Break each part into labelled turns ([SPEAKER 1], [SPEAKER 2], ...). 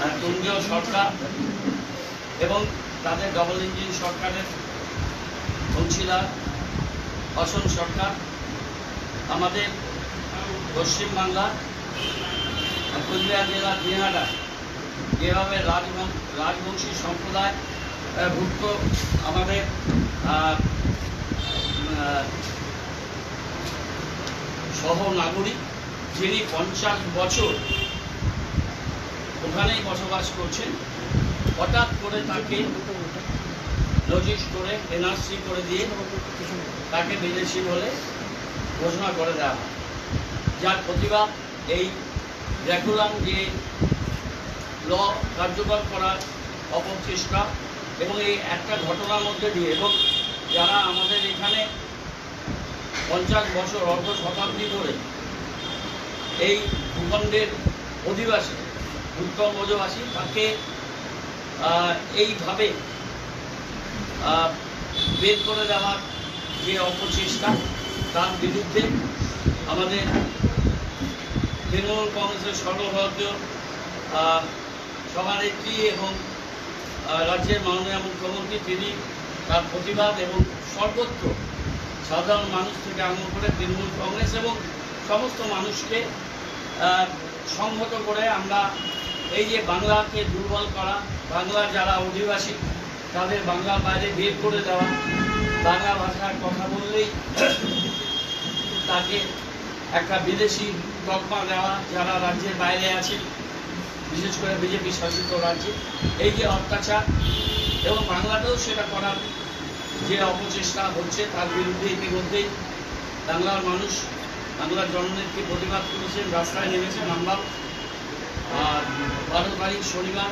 [SPEAKER 1] আহ, কেন্দ্রীয় সরকার এবং তাদের ডবল ইঞ্জিন সরকারের অংশীদার অসম সরকার আমাদের পশ্চিমবাংলার কুচবিহার জেলার দিনহাটা যেভাবে রাজবংশ রাজবংশী সম্প্রদায় ভুক্ত আমাদের সহ নাগরিক যিনি পঞ্চাশ বছর ওখানেই বসবাস করছেন। হঠাৎ করে তাকে নজিস করে এনআরসি করে দিয়ে তাকে বিদেশি বলে ঘোষণা করে দেওয়া হয়। যার প্রতিবাদ এই রেগুলাম যে ল কার্যকর করার অপচেষ্টা এবং এই একটা ঘটনার মধ্যে দিয়ে এবং যারা আমাদের এখানে পঞ্চাশ বছর অর্ধ শতাব্দী ধরে এই ভূখণ্ডের অধিবাসী উত্তর মজবাসী তাকে এইভাবে বের করে দেওয়ার যে অপচেষ্টা, তার বিরুদ্ধে আমাদের তৃণমূল কংগ্রেসের সর্বভারতীয় সভানেত্রী এবং রাজ্যের মাননীয় মুখ্যমন্ত্রী, তিনি তার প্রতিবাদ এবং সর্বত্র সাধারণ মানুষ থেকে আরম্ভ করে তৃণমূল কংগ্রেস এবং সমস্ত মানুষকে সংহত করে আমরা এই যে বাংলাকে দুর্বল করা, বাংলার যারা অধিবাসী, তাদের বাংলার বাইরে বের করে দেওয়া, বাংলা ভাষার কথা বললেই তাকে একটা বিদেশি তকমা দেওয়া, যারা রাজ্যের বাইরে আছে, বিশেষ করে বিজেপি শাসিত রাজ্যে, এই যে অত্যাচার এবং বাংলাতেও সেটা করার যে অপচেষ্টা হচ্ছে, তার বিরুদ্ধে ইতিমধ্যেই বাংলার মানুষ, বাংলার জননেত্রী প্রতিবাদ করেছেন, রাস্তায় নেমেছেন আমরা আর বারো তারিখ শনিবার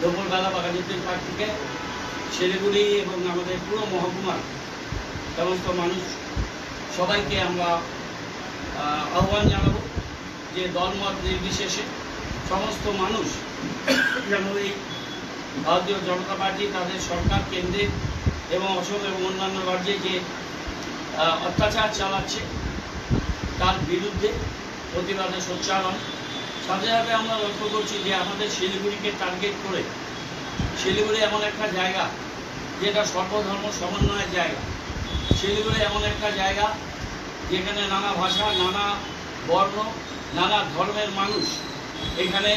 [SPEAKER 1] দুপুরবেলা বাঘাযতীন পার্ক থেকে শিলিগুড়ি এবং আমাদের পুরো মহকুমার সমস্ত মানুষ, সবাইকে আমরা আহ্বান জানাব যে দলমত নির্বিশেষে সমস্ত মানুষ যেন এই ভারতীয় জনতা পার্টি, তাদের সরকার কেন্দ্রে এবং অসম এবং অন্যান্য রাজ্যে যে অত্যাচার চালাচ্ছে, তার বিরুদ্ধে প্রতিবাদে সোচ্চার হন। সাথে আমরা লক্ষ্য করছি যে আমাদের শিলিগুড়িকে টার্গেট করে শিলিগুড়ি এমন একটা জায়গা যেটা সর্বধর্ম সমন্বয়ের জায়গা। শিলিগুড়ি এমন একটা জায়গা যেখানে নানা ভাষা, নানা বর্ণ, নানা ধর্মের মানুষ এখানে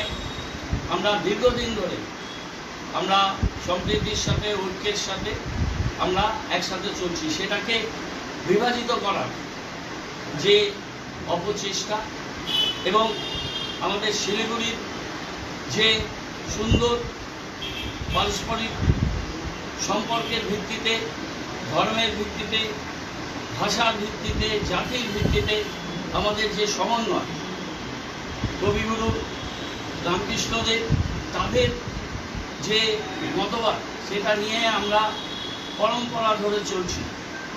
[SPEAKER 1] আমরা দীর্ঘদিন ধরে আমরা সমৃদ্ধির সাথে, ঐক্যের সাথে আমরা একসাথে চলছি। সেটাকে বিভাজিত করার যে অপচেষ্টা এবং আমাদের শিলিগুড়ির যে সুন্দর পারস্পরিক সম্পর্কের ভিত্তিতে, ধর্মের ভিত্তিতে, ভাষার ভিত্তিতে, জাতির ভিত্তিতে আমাদের যে সমন্বয়, কবিগুরু রামকৃষ্ণদেব তাদের যে মতবাদ, সেটা নিয়ে আমরা পরম্পরা ধরে চলছি।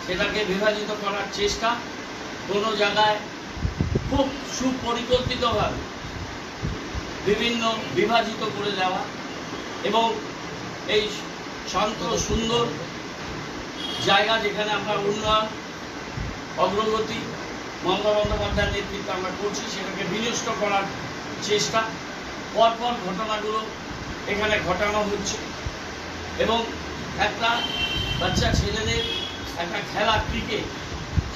[SPEAKER 1] সেটাকে বিভাজিত করার চেষ্টা কোনো জায়গায় খুব সুপরিকল্পিতভাবে বিভিন্ন বিভাজিত করে দেওয়া এবং এই শান্ত, সুন্দর জায়গা যেখানে আমরা উন্নয়ন, অগ্রগতি, মমতা বন্দ্যোপাধ্যায়ের নেতৃত্বে আমরা করছি, সেটাকে বিনষ্ট করার চেষ্টা। পরপর ঘটনাগুলো এখানে ঘটানো হচ্ছে এবং একটা বাচ্চা ছেলেদের একটা খেলা ক্রিকেট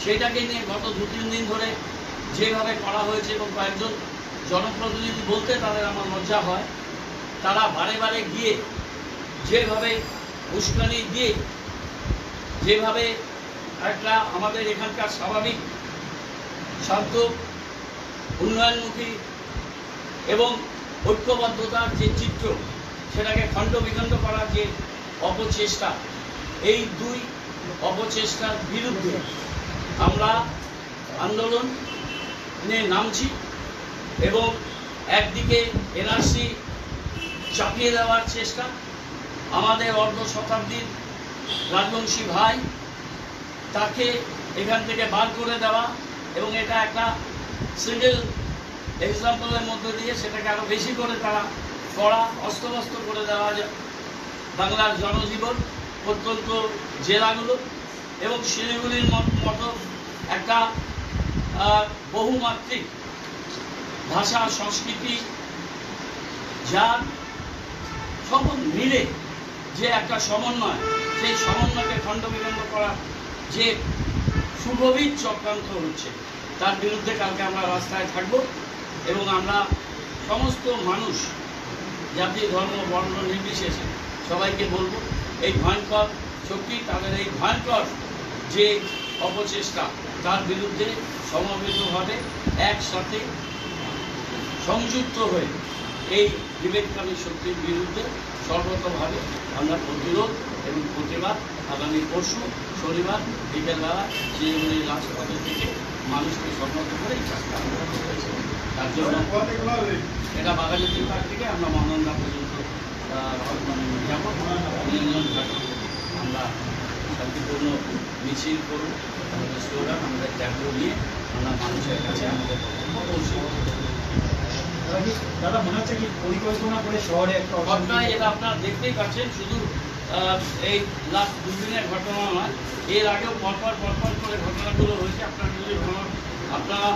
[SPEAKER 1] সেটাকে নিয়ে গত দু তিন দিন ধরে যেভাবে করা হয়েছে এবং কয়েকজন জনপ্রতিনিধি বলতে তাদের আমার লজ্জা হয়। তারা বারে বারে গিয়ে যেভাবে উস্কানি দিয়ে, যেভাবে একটা আমাদের এখানকার স্বাভাবিক শান্ত, উন্নয়নমুখী এবং ঐক্যবদ্ধতার যে চিত্র, সেটাকে খণ্ড বিখণ্ড করার যে অপচেষ্টা, এই দুই অপচেষ্টার বিরুদ্ধে আমরা আন্দোলন নামছি। এবং একদিকে এনআরসি চাপিয়ে দেওয়ার চেষ্টা, আমাদের অর্ধ শতাব্দীর রাজবংশী ভাই তাকে এখান থেকে বার করে দেওয়া এবং এটা একটা সিঙ্গেল এক্সাম্পলের মধ্যে দিয়ে সেটাকে আরও বেশি করে তারা করা অস্তব্যস্ত করে দেওয়া যায়। বাংলার জনজীবন প্রত্যন্ত জেলাগুলো এবং শিলিগুড়ির মতো একটা বহুমাত্রিক ভাষা, সংস্কৃতি যার সব মিলে যে একটা সমন্বয়, সেই সমন্বয়কে খণ্ডবিখণ্ড করা যে সুগভীর চক্রান্ত হচ্ছে, তার বিরুদ্ধে কালকে আমরা রাস্তায় থাকব এবং আমরা সমস্ত মানুষ, জাতি, ধর্ম, বর্ণ নির্বিশেষে সবাইকে বলব, এই ভয়ঙ্কর শক্তি, তাদের এই ভয়ঙ্কর যে অপচেষ্টা, তার বিরুদ্ধে সমবেতভাবে একসাথে সংযুক্ত হয়ে এই বিবেককামী শক্তির বিরুদ্ধে সর্বতভাবে আমরা প্রতিরোধ এবং প্রতিবাদ আগামী পরশু, শনিবার, বিকেলবেলা শিলিগুড়ি রাজপথের থেকে মানুষকে সম্মত করে এই কাজটা আমরা তার জন্য এটা বাগানের পার্ক থেকে আমরা মহানন্দা পর্যন্ত আমরা শান্তিপূর্ণ মিছিল করব। আমাদের স্লোগান আমাদের নিয়ে আমরা মানুষের কাছে আমাদের পৌঁছে।
[SPEAKER 2] দাদা মনে হচ্ছে কি পরিকল্পনা করে শহরে একটা
[SPEAKER 1] এটা আপনারা দেখতেই পাচ্ছেন, শুধু এই লাস্ট দুদিনের ঘটনা নয়, এর আগেও পরপর পরপর করে ঘটনাগুলো হয়েছে। আপনারা যদি আপনারা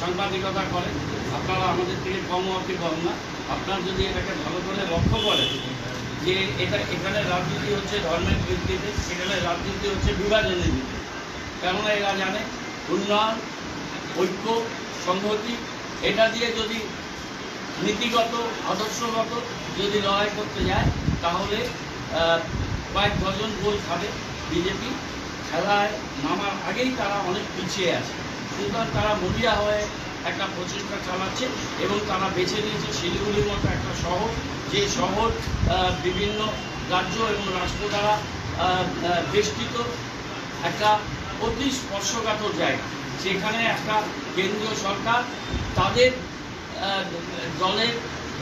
[SPEAKER 1] সাংবাদিকতা করেন, আপনারা আমাদের থেকে কম অতি কম না। আপনারা যদি এটাকে ভালো করে লক্ষ্য করেন, যে এটা, এখানে রাজনীতি হচ্ছে ধর্মের ভিত্তিতে সেখানে রাজনীতি হচ্ছে বিভাজনের ভিত্তিতে। কেননা এরা জানে, উন্নয়ন, ঐক্য, সংহতি, এটা দিয়ে যদি নীতিগত, আদর্শগত যদি লড়াই করতে যায়, তাহলে কয়েক ডজন গোল খাবে বিজেপি। খেলায় নামার আগেই তারা অনেক পিছিয়ে আছে। সুতরাং তারা মরিয়া হয়ে একটা প্রচেষ্টা চালাচ্ছে এবং তারা বেছে নিয়েছে শিলিগুড়ির মতো একটা শহর, যে শহর বিভিন্ন রাজ্য এবং রাষ্ট্র দ্বারা বেষ্টিত একটা অতি স্পর্শকাতর জায়গা। সেখানে একটা কেন্দ্রীয় সরকার, তাদের দলের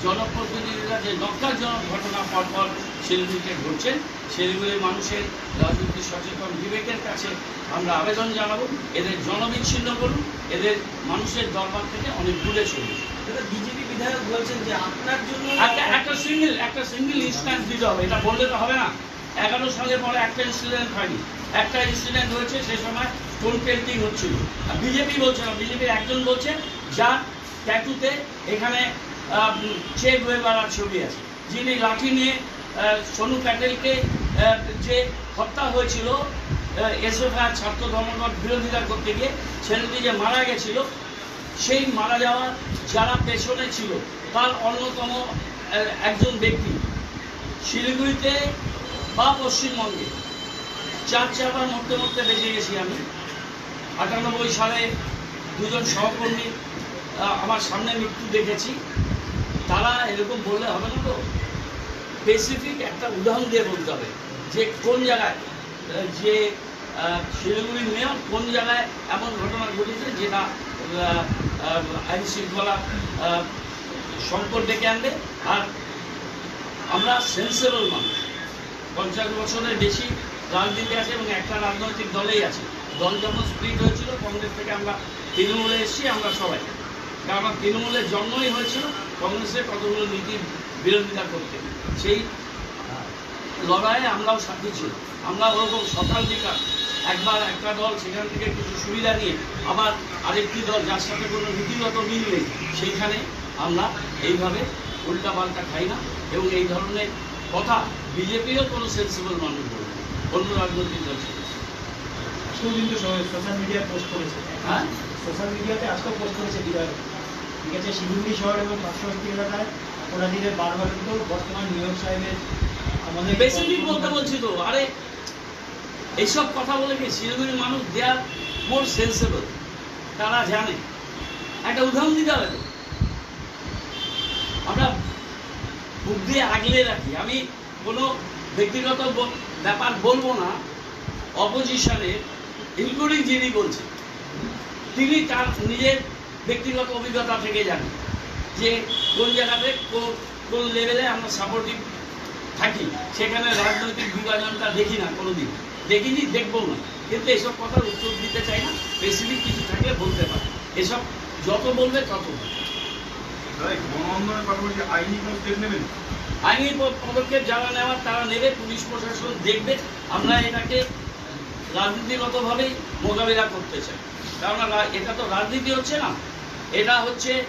[SPEAKER 1] জনপ্রতিনিধিরা যে নক্কারজনক ঘটনা পরপর শিলিগুড়িতে ঘটছেন শিলিগুড়ির মানুষের রাজনীতি সচেতন বিবেকের কাছে আমরা আবেদন জানাব। এদের জনবিচ্ছিন্ন করুন এদের মানুষের দরবার থেকে অনেক দূরে চলুন।
[SPEAKER 2] বিজেপি বিধায়ক বলছেন যে আপনার জন্য
[SPEAKER 1] একটা সিঙ্গেল একটা সিঙ্গেল ইনস্ট্যান্স দিতে হবে এটা বললে তো হবে না। এগারো সালের পরে একটা ইনসিডেন্ট হয়নি। একটা ইনসিডেন্ট হয়েছে সে সময় পেন্টিং হচ্ছিল। বিজেপি বলছে না বিজেপির একজন বলছে যার ট্যাটুতে এখানে চে গুয়েভারার ছবি আছে, যিনি লাঠি নিয়ে সোনু প্যাটেলকে যে হত্যা হয়েছিল এসএফআই ছাত্র ধর্মঘট বিরোধিতা করতে গিয়ে, ছেলেটি যে মারা গেছিল, সেই মারা যাওয়ার যারা পেছনে ছিল, তার অন্যতম একজন ব্যক্তি, শিলিগুড়িতে বা পশ্চিমবঙ্গে। চার চারবার মরতে মরতে বেঁচে গেছি আমি। আটানব্বই সালে দুজন সহকর্মী আমার সামনে মৃত্যু দেখেছি। তারা এরকম বললে হবে না তো? স্পেসিফিক একটা উদাহরণ দিয়ে বলতে হবে যে কোন জায়গায় যে শিলিগুড়ির মেয়র কোন জায়গায় এমন ঘটনা ঘটেছে যেটা আইন শৃঙ্খলা সংকট ডেকে আনবে? আর আমরা সেন্সেবল মানুষ। পঞ্চাশ বছরের বেশি রাজনীতি আছে এবং একটা রাজনৈতিক দলেই আছে। দল যখন স্প্লিট হয়েছিল, কংগ্রেস থেকে আমরা তৃণমূলে এসেছি, আমরা সবাই। কারণ আমার তৃণমূলের জন্মই হয়েছিল কংগ্রেসের কতগুলো নীতির বিরোধিতা করতে। সেই লড়াইয়ে আমরাও সাথী ছিল আমরা ওরকম সকাল বিকাল একবার একটা দল সেখান থেকে কিছু সুবিধা নিয়ে আবার আরেকটি দল যার সাথে কোনো নীতিগত মিল নেই সেইখানে আমরা এইভাবে উল্টাপাল্টা খাই না এবং এই ধরনের কথা বিজেপিও কোনো সেন্সিবল মানুষ বলবে অন্য রাজনৈতিক দল।
[SPEAKER 2] আজকেও কিন্তু সোশ্যাল মিডিয়ায় পোস্ট করেছে।
[SPEAKER 1] হ্যাঁ?
[SPEAKER 2] সোশ্যাল মিডিয়াতে আজকেও পোস্ট করেছে বিধায়ক ঠিক আছে শিলিগুড়ি শহর এবং পার্শ্ববর্তী এলাকায় অপরাধীদের বারবার কিন্তু বর্তমান নিয়োগ সাহেবের আমাদের
[SPEAKER 1] বেসিকলি বলতে বলছি তো আরে এইসব কথা বলে কি শিলিগুড়ির মানুষ দেয়ার মোর সেন্সেবল তারা জানে। একটা উদাহরণ দিতে হবে তো। আমরা বুক দিয়ে আগলে রাখি। আমি কোনো ব্যক্তিগত ব্যাপার বলব না। অপোজিশনের ইনক্লুডিং যিনি বলছেন। তিনি তার নিজের ব্যক্তিগত অভিজ্ঞতা থেকে জানেন যে কোন জায়গাতে কোন লেভেলে আমরা সাপোর্টিভ থাকি। সেখানে রাজনৈতিক বিভাজনটা দেখি না কোনোদিন। দেখিনি দেখব না। কিন্তু এসব কথার উত্তর দিতে চাই না। স্পেসিফিক কিছু থাকলে বলতে পারে। এসব যত বলবে তত
[SPEAKER 3] আইনি
[SPEAKER 1] পদক্ষেপ যারা নেওয়ার তারা নেবে। পুলিশ প্রশাসন দেখবে। আমরা এটাকে রাজনীতিগতভাবেই মোকাবিলা করতে চাই। রা- এটা তো রাজনীতি হচ্ছে না। এটা হচ্ছে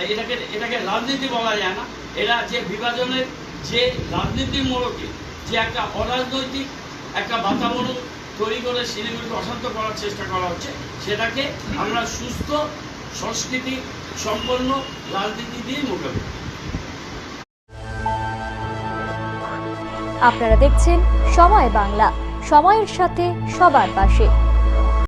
[SPEAKER 1] এটাকে এটাকে রাজনীতি বলা যায় না। এরা যে বিভাজনের যে রাজনীতির যে একটা অরাজনৈতিক একটা বাতাবরণ তৈরি করে শিলিগুড়িকে অশান্ত করার চেষ্টা করা হচ্ছে, সেটাকে আমরা সুস্থ, সংস্কৃতি সম্পন্ন রাজনীতি দিয়ে মোকাবিলা
[SPEAKER 4] আপনারা দেখছেন সময় বাংলা। সময়ের সাথে সবার পাশে।